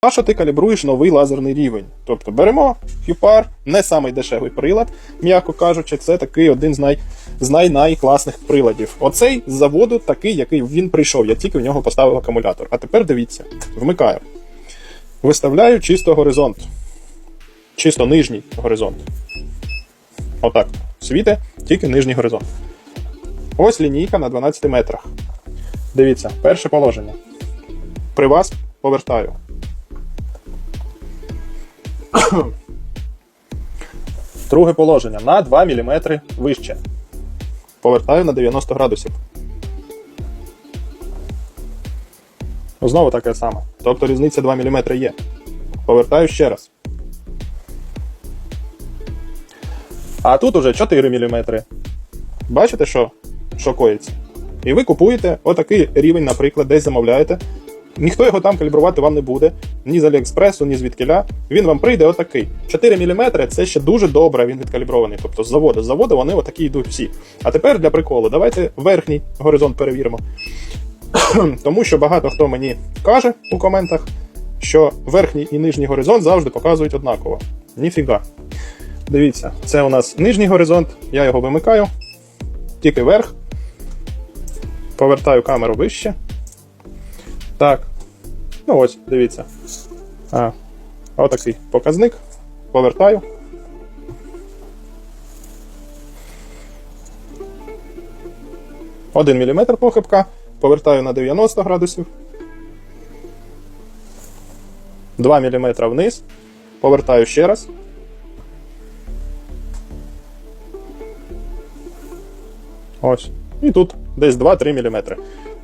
А що ти калібруєш новий лазерний рівень? Тобто беремо Hupar, не самий дешевий прилад, м'яко кажучи, це такий один з най, з най найкласних приладів. Оцей з заводу такий, який він прийшов. Я тільки в нього поставив акумулятор. А тепер дивіться, вмикаю. Виставляю чисто горизонт. Чисто нижній горизонт. Отак. Світе, тільки нижній горизонт. Ось лінійка на 12 метрах. Дивіться, перше положення. При вас повертаю. Друге положення на 2 мм вище. Повертаю на 90 градусів. Знову таке саме. Тобто різниця 2 мм є. Повертаю ще раз. А тут уже 4 мм. Бачите, що, що коїться? І ви купуєте отакий рівень, наприклад, десь замовляєте. Ніхто його там калібрувати вам не буде, ні з Аліекспресу, ні звідкіля. Він вам прийде отакий. 4 мм це ще дуже добре, він відкалібрований. Тобто з заводу. З заводу вони отакі йдуть всі. А тепер для приколу, давайте верхній горизонт перевіримо. Тому що багато хто мені каже у коментах, що верхній і нижній горизонт завжди показують однаково. Ніфіга. Дивіться, це у нас нижній горизонт, я його вимикаю, тільки верх. Повертаю камеру вище. Так. Ну ось, дивіться. А, отакий показник. Повертаю. Один міліметр похибка. Повертаю на 90 градусів. 2 мм вниз. Повертаю ще раз. Ось. І тут десь 2-3 мм.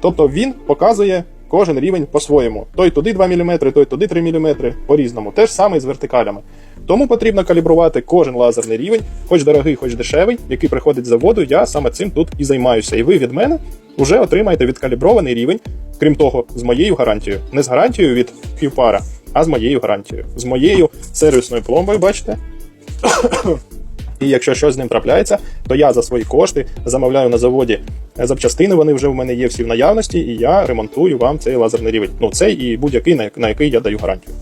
Тобто він показує кожен рівень по-своєму. Той туди 2 мм, той туди 3 мм, по-різному. Те ж саме з вертикалями. Тому потрібно калібрувати кожен лазерний рівень, хоч дорогий, хоч дешевий, який приходить з заводу. Я саме цим тут і займаюся. І ви від мене вже отримаєте відкалібрований рівень, крім того, з моєю гарантією. Не з гарантією від Qpara, а з моєю гарантією. З моєю сервісною пломбою, бачите? І якщо щось з ним трапляється, то я за свої кошти замовляю на заводі запчастини. Вони вже в мене є всі в наявності, і я ремонтую вам цей лазерний рівень. Ну цей і будь-який на на який я даю гарантію.